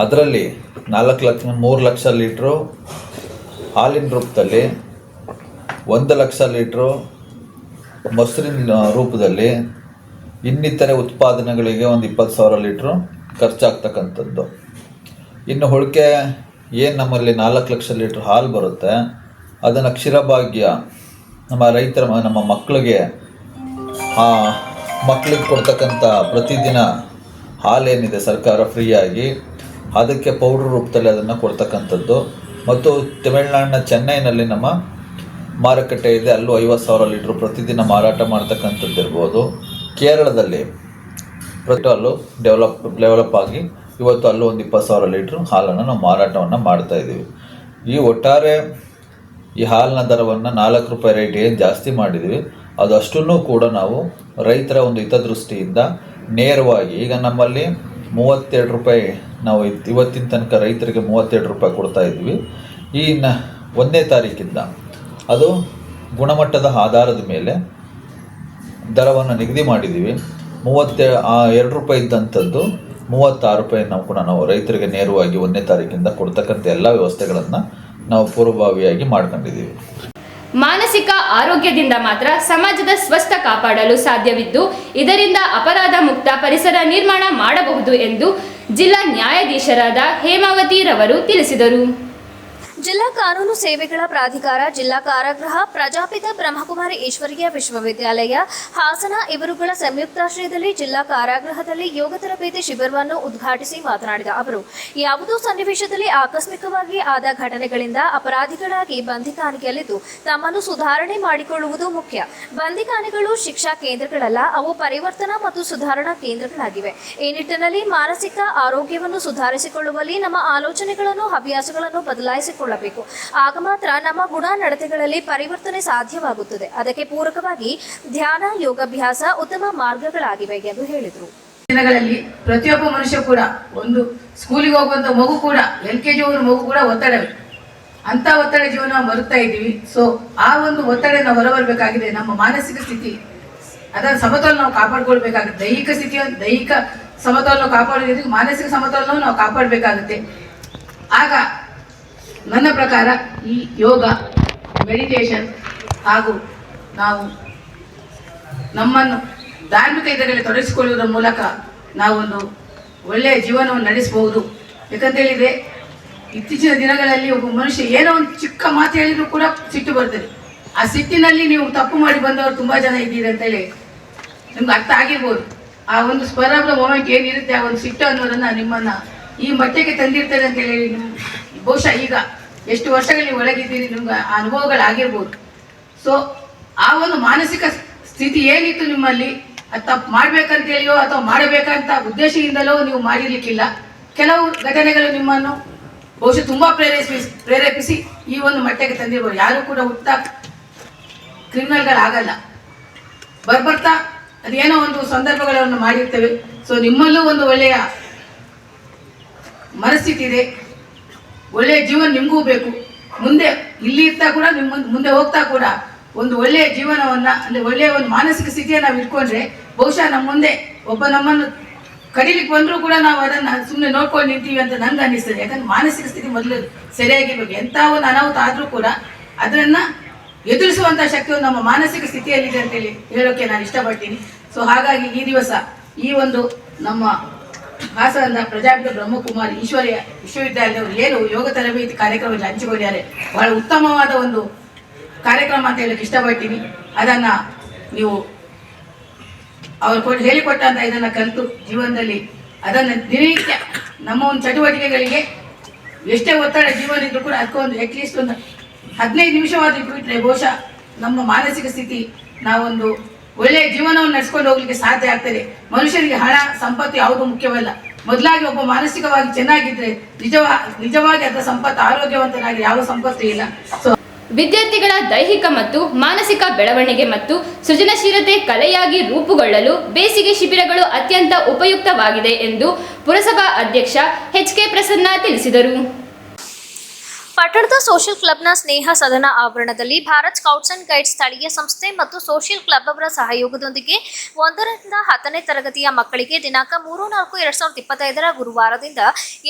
S10: ಅದರಲ್ಲಿ ನಾಲ್ಕು ಲಕ್ಷ, ಮೂರು ಲಕ್ಷ ಲೀಟ್ರು ಹಾಲಿನ ರೂಪದಲ್ಲಿ, ಒಂದು ಲಕ್ಷ ಲೀಟ್ರು ಮೊಸರಿನ ರೂಪದಲ್ಲಿ ಇನ್ನಿತರೆ ಉತ್ಪಾದನೆಗಳಿಗೆ ಒಂದು ಇಪ್ಪತ್ತು ಸಾವಿರ ಲೀಟ್ರು ಖರ್ಚಾಗ್ತಕ್ಕಂಥದ್ದು. ಇನ್ನು ಉಳಿಕೆ ಏನು ನಮ್ಮಲ್ಲಿ ನಾಲ್ಕು ಲಕ್ಷ ಲೀಟ್ರ್ ಹಾಲು ಬರುತ್ತೆ, ಅದನ್ನು ಕ್ಷೀರಭಾಗ್ಯ ನಮ್ಮ ರೈತರ, ನಮ್ಮ ಮಕ್ಕಳಿಗೆ ಮಕ್ಕಳಿಗೆ ಕೊಡ್ತಕ್ಕಂಥ ಪ್ರತಿದಿನ ಹಾಲೇನಿದೆ, ಸರ್ಕಾರ ಫ್ರೀಯಾಗಿ, ಅದಕ್ಕೆ ಪೌಡ್ರ್ ರೂಪದಲ್ಲಿ ಅದನ್ನು ಕೊಡ್ತಕ್ಕಂಥದ್ದು. ಮತ್ತು ತಮಿಳುನಾಡಿನ ಚೆನ್ನೈನಲ್ಲಿ ನಮ್ಮ ಮಾರುಕಟ್ಟೆ ಇದೆ, ಅಲ್ಲೂ ಐವತ್ತು ಸಾವಿರ ಲೀಟ್ರ್ ಪ್ರತಿದಿನ ಮಾರಾಟ ಮಾಡ್ತಕ್ಕಂಥದ್ದು ಇರ್ಬೋದು. ಕೇರಳದಲ್ಲಿ ಪ್ರತಿ ಅಲ್ಲೂ ಡೆವಲಪ್ ಡೆವಲಪ್ ಆಗಿ ಇವತ್ತು ಅಲ್ಲೂ ಒಂದು ಇಪ್ಪತ್ತು ಸಾವಿರ ಲೀಟ್ರ್ ಹಾಲನ್ನು ನಾವು ಮಾರಾಟವನ್ನು ಮಾಡ್ತಾ ಇದ್ದೀವಿ. ಈ ಒಟ್ಟಾರೆ ಈ ಹಾಲಿನ ದರವನ್ನು ನಾಲ್ಕು ರೂಪಾಯಿ ರೇಟ್ ಏನು ಜಾಸ್ತಿ ಮಾಡಿದ್ದೀವಿ, ಅದು ಅಷ್ಟನ್ನು ಕೂಡ ನಾವು ರೈತರ ಒಂದು ಹಿತದೃಷ್ಟಿಯಿಂದ ನೇರವಾಗಿ, ಈಗ ನಮ್ಮಲ್ಲಿ ಮೂವತ್ತೆರಡು ರೂಪಾಯಿ ನಾವು ಇವತ್ತಿನ ತನಕ ರೈತರಿಗೆ ಮೂವತ್ತೆರಡು ರೂಪಾಯಿ ಕೊಡ್ತಾ ಇದ್ವಿ. ಈ ನ ಒಂದನೇ ತಾರೀಕಿಂದ ಅದು ಗುಣಮಟ್ಟದ ಆಧಾರದ ಮೇಲೆ ದರವನ್ನು ನಿಗದಿ ಮಾಡಿದ್ದೀವಿ ಮೂವತ್ತೆ ಎರಡು ರೂಪಾಯಿ ಇದ್ದಂಥದ್ದು ಮೂವತ್ತಾರು ರೂಪಾಯಿ ನಾವು ಕೂಡ ನಾವು ರೈತರಿಗೆ ನೇರವಾಗಿ ಒಂದನೇ ತಾರೀಕಿಂದ ಕೊಡ್ತಕ್ಕಂಥ ಎಲ್ಲ ವ್ಯವಸ್ಥೆಗಳನ್ನು ನಾವು ಪೂರ್ವಭಾವಿಯಾಗಿ ಮಾಡ್ಕೊಂಡಿದ್ದೀವಿ
S1: ಮಾನಸಿಕ ಆರೋಗ್ಯದಿಂದ ಮಾತ್ರ ಸಮಾಜದ ಸ್ವಸ್ಥ ಕಾಪಾಡಲು ಸಾಧ್ಯವಿದ್ದು, ಇದರಿಂದ ಅಪರಾಧ ಮುಕ್ತ ಪರಿಸರ ನಿರ್ಮಾಣ ಮಾಡಬಹುದು ಎಂದು ಜಿಲ್ಲಾ ನ್ಯಾಯಾಧೀಶರಾದ ಹೇಮಾವತಿ ರವರು ತಿಳಿಸಿದರು.
S2: ಜಿಲ್ಲಾ ಕಾನೂನು ಸೇವೆಗಳ ಪ್ರಾಧಿಕಾರ, ಜಿಲ್ಲಾ ಕಾರಾಗೃಹ, ಪ್ರಜಾಪಿತ ಬ್ರಹ್ಮಕುಮಾರಿ ಈಶ್ವರೀಯ ವಿಶ್ವವಿದ್ಯಾಲಯ, ಹಾಸನ ಇವರುಗಳ ಸಂಯುಕ್ತಾಶ್ರಯದಲ್ಲಿ ಜಿಲ್ಲಾ ಕಾರಾಗೃಹದಲ್ಲಿ ಯೋಗ ತರಬೇತಿ ಶಿಬಿರವನ್ನು ಉದ್ಘಾಟಿಸಿ ಮಾತನಾಡಿದ ಅವರು, ಯಾವುದೋ ಸನ್ನಿವೇಶದಲ್ಲಿ ಆಕಸ್ಮಿಕವಾಗಿ ಆದ ಘಟನೆಗಳಿಂದ ಅಪರಾಧಿಗಳಾಗಿ ಬಂಧಿಖಾನೆಯಲ್ಲಿದ್ದು ತಮ್ಮನ್ನು ಸುಧಾರಣೆ ಮಾಡಿಕೊಳ್ಳುವುದು ಮುಖ್ಯ. ಬಂಧಿಖಾನೆಗಳು ಶಿಕ್ಷಾ ಕೇಂದ್ರಗಳಲ್ಲ, ಅವು ಪರಿವರ್ತನಾ ಮತ್ತು ಸುಧಾರಣಾ ಕೇಂದ್ರಗಳಾಗಿವೆ. ಈ ನಿಟ್ಟಿನಲ್ಲಿ ಮಾನಸಿಕ ಆರೋಗ್ಯವನ್ನು ಸುಧಾರಿಸಿಕೊಳ್ಳುವಲ್ಲಿ ನಮ್ಮ ಆಲೋಚನೆಗಳನ್ನು, ಹವ್ಯಾಸಗಳನ್ನು ಆಗ ಮಾತ್ರ ನಮ್ಮ ಗುಣ ನಡತೆಗಳಲ್ಲಿ ಪರಿವರ್ತನೆ ಸಾಧ್ಯವಾಗುತ್ತದೆ. ಅದಕ್ಕೆ ಪೂರಕವಾಗಿ ಧ್ಯಾನ, ಯೋಗಾಭ್ಯಾಸ ಉತ್ತಮ ಮಾರ್ಗಗಳಾಗಿವೆ ಎಂದು ಹೇಳಿದರು.
S11: ದಿನಗಳಲ್ಲಿ ಪ್ರತಿಯೊಬ್ಬ ಮನುಷ್ಯ ಕೂಡ ಒಂದು ಸ್ಕೂಲಿಗೆ ಹೋಗುವಂತ ಮಗು ಕೂಡ ಎಲ್ ಕೆ ಜಿ ಮಗು ಕೂಡ ಒತ್ತಡವೇ. ಅಂತ ಒತ್ತಡ ಜೀವನ ಬರುತ್ತಾ ಇದ್ದೀವಿ. ಸೊ ಆ ಒಂದು ಒತ್ತಡ ನಾವು ಹೊರಬರಬೇಕಾಗಿದೆ ನಮ್ಮ ಮಾನಸಿಕ ಸ್ಥಿತಿ. ಅದರ ಸಮತೋಲನ ನಾವು ಕಾಪಾಡ್ಕೊಳ್ಬೇಕಾಗುತ್ತೆ. ದೈಹಿಕ ಸ್ಥಿತಿಯ, ದೈಹಿಕ ಸಮತೋಲನ ಕಾಪಾಡೋದ್ರಿಂದ ಮಾನಸಿಕ ಸಮತೋಲನ ನಾವು ಕಾಪಾಡಬೇಕಾಗುತ್ತೆ. ಆಗ ನನ್ನ ಪ್ರಕಾರ ಈ ಯೋಗ ಮೆಡಿಟೇಷನ್ ಹಾಗೂ ನಾವು ನಮ್ಮನ್ನು ಧಾರ್ಮಿಕ ಇದರಲ್ಲಿ ತೊಡಗಿಸಿಕೊಳ್ಳುವುದರ ಮೂಲಕ ನಾವೊಂದು ಒಳ್ಳೆಯ ಜೀವನವನ್ನು ನಡೆಸಬಹುದು. ಯಾಕಂತೇಳಿದರೆ ಇತ್ತೀಚಿನ ದಿನಗಳಲ್ಲಿ ಒಬ್ಬ ಮನುಷ್ಯ ಏನೋ ಒಂದು ಚಿಕ್ಕ ಮಾತು ಹೇಳಿದರೂ ಕೂಡ ಸಿಟ್ಟು ಬರ್ತದೆ. ಆ ಸಿಟ್ಟಿನಲ್ಲಿ ನೀವು ತಪ್ಪು ಮಾಡಿ ಬಂದವರು ತುಂಬ ಜನ ಇದ್ದೀರಿ ಅಂತೇಳಿ ನಿಮ್ಗೆ ಅರ್ಥ ಆಗಿರ್ಬೋದು. ಆ ಒಂದು ಸ್ಪರ್ ಆಫ್ ದ ಮೊಮೆಂಟ್ ಏನಿರುತ್ತೆ ಆ ಒಂದು ಸಿಟ್ಟು ಅನ್ನೋದನ್ನು ನಿಮ್ಮನ್ನ ಈ ಮಟ್ಟಕ್ಕೆ ತಂದಿರ್ತಾರೆ ಅಂತ ಹೇಳಿ ನಿಮ್ ಬಹುಶಃ ಈಗ ಎಷ್ಟು ವರ್ಷಗಳಲ್ಲಿ ಒಳಗಿದ್ದೀರಿ ನಿಮ್ಗೆ ಅನುಭವಗಳಾಗಿರ್ಬೋದು. ಸೊ ಆ ಒಂದು ಮಾನಸಿಕ ಸ್ಥಿತಿ ಏನಿತ್ತು ನಿಮ್ಮಲ್ಲಿ? ಅದು ತಪ್ಪು ಮಾಡ್ಬೇಕಂತೇಳಿಯೋ ಅಥವಾ ಮಾಡಬೇಕಂತ ಉದ್ದೇಶದಿಂದಲೋ ನೀವು ಮಾಡಿರ್ಲಿಕ್ಕಿಲ್ಲ. ಕೆಲವು ಘಟನೆಗಳು ನಿಮ್ಮನ್ನು ಬಹುಶಃ ತುಂಬಾ ಪ್ರೇರೇಪಿಸಿ ಪ್ರೇರೇಪಿಸಿ ಈ ಒಂದು ಮಟ್ಟಕ್ಕೆ ತಂದಿರ್ಬೋದು. ಯಾರು ಕೂಡ ಹುಟ್ಟ ಕ್ರಿಮಿನಲ್ಗಳಾಗಲ್ಲ. ಬರ್ಬರ್ತಾ ಅದೇನೋ ಒಂದು ಸಂದರ್ಭಗಳನ್ನು ಮಾಡಿರ್ತೇವೆ. ಸೊ ನಿಮ್ಮಲ್ಲೂ ಒಂದು ಒಳ್ಳೆಯ ಮನಸ್ಥಿತಿ ಇದೆ. ಒಳ್ಳೆಯ ಜೀವನ ನಿಮಗೂ ಬೇಕು. ಮುಂದೆ ಇಲ್ಲಿ ಇರ್ತಾ ಕೂಡ ನಿಮ್ಮ ಮುಂದೆ- ಹೋಗ್ತಾ ಕೂಡ ಒಂದು ಒಳ್ಳೆಯ ಜೀವನವನ್ನ, ಅಂದ್ರೆ ಒಳ್ಳೆಯ ಒಂದು ಮಾನಸಿಕ ಸ್ಥಿತಿಯನ್ನು ನಾವು ಇಟ್ಕೊಂಡ್ರೆ ಬಹುಶಃ ನಮ್ಮ ಮುಂದೆ ಒಬ್ಬ ನಮ್ಮನ್ನು ಕಡಿಲಿಕ್ಕೆ ಬಂದರೂ ಕೂಡ ನಾವು ಅದನ್ನು ಸುಮ್ಮನೆ ನೋಡ್ಕೊಂಡು ನಿಂತೀವಿ ಅಂತ ನಂಗೆ ಅನ್ನಿಸ್ತದೆ ಯಾಕಂದ್ರೆ ಮಾನಸಿಕ ಸ್ಥಿತಿ ಮೊದಲು ಸರಿಯಾಗಿರ್ಬೇಕು ಎಂಥ ಒಂದು ಅನಾಹುತ ಆದರೂ ಕೂಡ ಅದನ್ನು ಎದುರಿಸುವಂಥ ಶಕ್ತಿಯು ನಮ್ಮ ಮಾನಸಿಕ ಸ್ಥಿತಿಯಲ್ಲಿದೆ ಅಂತೇಳಿ ಹೇಳೋಕ್ಕೆ ನಾನು ಇಷ್ಟಪಡ್ತೀನಿ. ಸೊ ಹಾಗಾಗಿ ಈ ದಿವಸ ಈ ಒಂದು ನಮ್ಮ ಹಾಸನದ ಪ್ರಜಾಪಿತ ಬ್ರಹ್ಮಕುಮಾರಿ ಈಶ್ವರ್ಯ ವಿಶ್ವವಿದ್ಯಾಲಯದವರು ಏನು ಯೋಗ ತರಬೇತಿ ಕಾರ್ಯಕ್ರಮದಲ್ಲಿ ಹಂಚಿಕೊಂಡಿದ್ದಾರೆ? ಬಹಳ ಉತ್ತಮವಾದ ಒಂದು ಕಾರ್ಯಕ್ರಮ ಅಂತ ಹೇಳಕ್ಕೆ ಇಷ್ಟಪಡ್ತೀನಿ. ಅದನ್ನ ನೀವು ಅವರು ಕೊಟ್ಟು ಹೇಳಿಕೊಟ್ಟಂತ ಇದನ್ನ ಕಲಿತು ಜೀವನದಲ್ಲಿ ಅದನ್ನ ದಿನನಿತ್ಯ ನಮ್ಮ ಒಂದು ಚಟುವಟಿಕೆಗಳಿಗೆ ಎಷ್ಟೇ ಒತ್ತಡ ಜೀವನ ಇದ್ರೂ ಕೂಡ ಅದಕ್ಕೊಂದು ಅಟ್ಲೀಸ್ಟ್ ಒಂದು ಹದಿನೈದು ನಿಮಿಷವಾದ್ರೂ ಬಿಟ್ಟರೆ ಬಹುಶಃ ನಮ್ಮ ಮಾನಸಿಕ ಸ್ಥಿತಿ ನಾವೊಂದು ಒಳ್ಳೆಯ ಜೀವನವನ್ನು ನಡೆಸ್ಕೊಂಡು ಹೋಗ್ಲಿಕ್ಕೆ ಸಾಧ್ಯ ಆಗ್ತದೆ. ಮನುಷ್ಯನಿಗೆ ಹಣ, ಸಂಪತ್ತು ಯಾವುದು ಮುಖ್ಯವಲ್ಲ. ಮೊದಲಾಗಿ ಒಬ್ಬ ಮಾನಸಿಕವಾಗಿ ಚೆನ್ನಾಗಿದ್ರೆ ನಿಜವಾ, ನಿಜವಾಗಿ ಅದರ ಸಂಪತ್ತು ಆರೋಗ್ಯವಂತನಾಗಿ ಯಾವ ಸಂಪತ್ತು ಇಲ್ಲ. ಸೊ
S1: ವಿದ್ಯಾರ್ಥಿಗಳ ದೈಹಿಕ ಮತ್ತು ಮಾನಸಿಕ ಬೆಳವಣಿಗೆ ಮತ್ತು ಸೃಜನಶೀಲತೆ ಕಲೆಯಾಗಿ ರೂಪುಗೊಳ್ಳಲು ಬೇಸಿಗೆ ಶಿಬಿರಗಳು ಅತ್ಯಂತ ಉಪಯುಕ್ತವಾಗಿದೆ ಎಂದು ಪುರಸಭಾ ಅಧ್ಯಕ್ಷ ಎಚ್ ಕೆ ಪ್ರಸನ್ನ ತಿಳಿಸಿದರು.
S2: ಪಟ್ಟಣದ ಸೋಷಿಯಲ್ ಕ್ಲಬ್ನ ಸ್ನೇಹ ಸದನ ಆವರಣದಲ್ಲಿ ಭಾರತ್ ಸ್ಕೌಟ್ಸ್ ಅಂಡ್ ಗೈಡ್ಸ್ ಸ್ಥಳೀಯ ಸಂಸ್ಥೆ ಮತ್ತು ಸೋಷಿಯಲ್ ಕ್ಲಬ್ ಅವರ ಸಹಯೋಗದೊಂದಿಗೆ ಒಂದರಿಂದ ಹತ್ತನೇ ತರಗತಿಯ ಮಕ್ಕಳಿಗೆ ದಿನಾಂಕ ಮೂರು ನಾಲ್ಕು ಎರಡ್ ಸಾವಿರದ ಇಪ್ಪತ್ತೈದರ ಗುರುವಾರದಿಂದ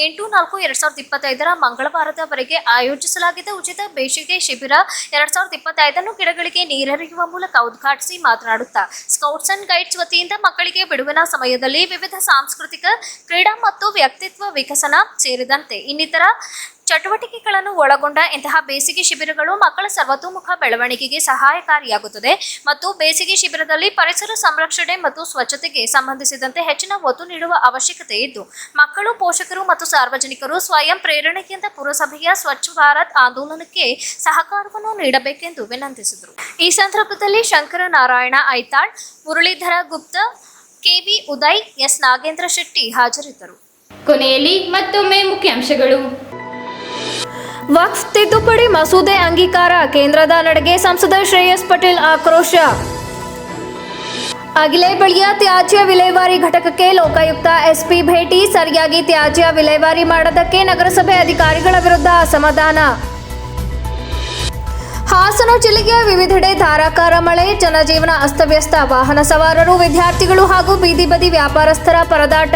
S2: ಎಂಟು ನಾಲ್ಕು ಎರಡ್ ಸಾವಿರದ ಇಪ್ಪತ್ತೈದರ ಮಂಗಳವಾರದವರೆಗೆ ಆಯೋಜಿಸಲಾಗಿದ್ದ ಉಚಿತ ಬೇಸಿಗೆ ಶಿಬಿರ ಎರಡ್ ಸಾವಿರದ ಇಪ್ಪತ್ತೈದನ್ನು ಗಿಡಗಳಿಗೆ ನೀರೆರೆಯುವ ಮೂಲಕ ಉದ್ಘಾಟಿಸಿ ಮಾತನಾಡುತ್ತಾ ಸ್ಕೌಟ್ಸ್ ಅಂಡ್ ಗೈಡ್ಸ್ ವತಿಯಿಂದ ಮಕ್ಕಳಿಗೆ ಬಿಡುವಿನ ಸಮಯದಲ್ಲಿ ವಿವಿಧ ಸಾಂಸ್ಕೃತಿಕ, ಕ್ರೀಡಾ ಮತ್ತು ವ್ಯಕ್ತಿತ್ವ ವಿಕಸನ ಸೇರಿದಂತೆ ಇನ್ನಿತರ ಚಟುವಟಿಕೆಗಳನ್ನು ಒಳಗೊಂಡ ಇಂತಹ ಬೇಸಿಗೆ ಶಿಬಿರಗಳು ಮಕ್ಕಳ ಸರ್ವತೋಮುಖ ಬೆಳವಣಿಗೆಗೆ ಸಹಾಯಕಾರಿಯಾಗುತ್ತದೆ ಮತ್ತು ಬೇಸಿಗೆ ಶಿಬಿರದಲ್ಲಿ ಪರಿಸರ ಸಂರಕ್ಷಣೆ ಮತ್ತು ಸ್ವಚ್ಛತೆಗೆ ಸಂಬಂಧಿಸಿದಂತೆ ಹೆಚ್ಚಿನ ಒತ್ತು ನೀಡುವ ಅವಶ್ಯಕತೆ ಇದ್ದು, ಮಕ್ಕಳು, ಪೋಷಕರು ಮತ್ತು ಸಾರ್ವಜನಿಕರು ಸ್ವಯಂ ಪ್ರೇರಣೆಯಿಂದ ಪುರಸಭೆಯ ಸ್ವಚ್ಛ ಭಾರತ್ ಆಂದೋಲನಕ್ಕೆ ಸಹಕಾರವನ್ನು ನೀಡಬೇಕೆಂದು ವಿನಂತಿಸಿದರು. ಈ ಸಂದರ್ಭದಲ್ಲಿ ಶಂಕರ ನಾರಾಯಣ ಐತಾಳ್, ಮುರಳೀಧರ ಗುಪ್ತ, ಕೆವಿ ಉದಯ್, ಎಸ್ ನಾಗೇಂದ್ರ ಶೆಟ್ಟಿ ಹಾಜರಿದ್ದರು.
S1: ಕೊನೆಯಲ್ಲಿ ಮತ್ತೊಮ್ಮೆ ಮುಖ್ಯಾಂಶಗಳು.
S2: ವಕ್ಫ್ ತಿದ್ದುಪಡಿ ಮಸೂದೆ ಅಂಗೀಕಾರ ಕೇಂದ್ರದ ನಡೆಗೆ ಸಂಸದ ಶ್ರೇಯಸ್ ಪಟೇಲ್ ಆಕ್ರೋಶ. ಅಗಿಲೇ ಬಳಿಯ ತ್ಯಾಜ್ಯ ವಿಲೇವಾರಿ ಘಟಕಕ್ಕೆ ಲೋಕಾಯುಕ್ತ ಎಸ್ಪಿ ಭೇಟಿ, ಸರಿಯಾಗಿ ತ್ಯಾಜ್ಯ ವಿಲೇವಾರಿ ಮಾಡದಕ್ಕೆ ನಗರಸಭೆ ಅಧಿಕಾರಿಗಳ ವಿರುದ್ಧ ಅಸಮಾಧಾನ. ಹಾಸನ ಜಿಲ್ಲೆಯ ವಿವಿಧೆಡೆ ಧಾರಾಕಾರ ಮಳೆ, ಜನಜೀವನ ಅಸ್ತವ್ಯಸ್ತ ವಾಹನ ಸವಾರರು, ವಿದ್ಯಾರ್ಥಿಗಳು ಹಾಗೂ ಬೀದಿ ಬದಿ ವ್ಯಾಪಾರಸ್ಥರ ಪರದಾಟ.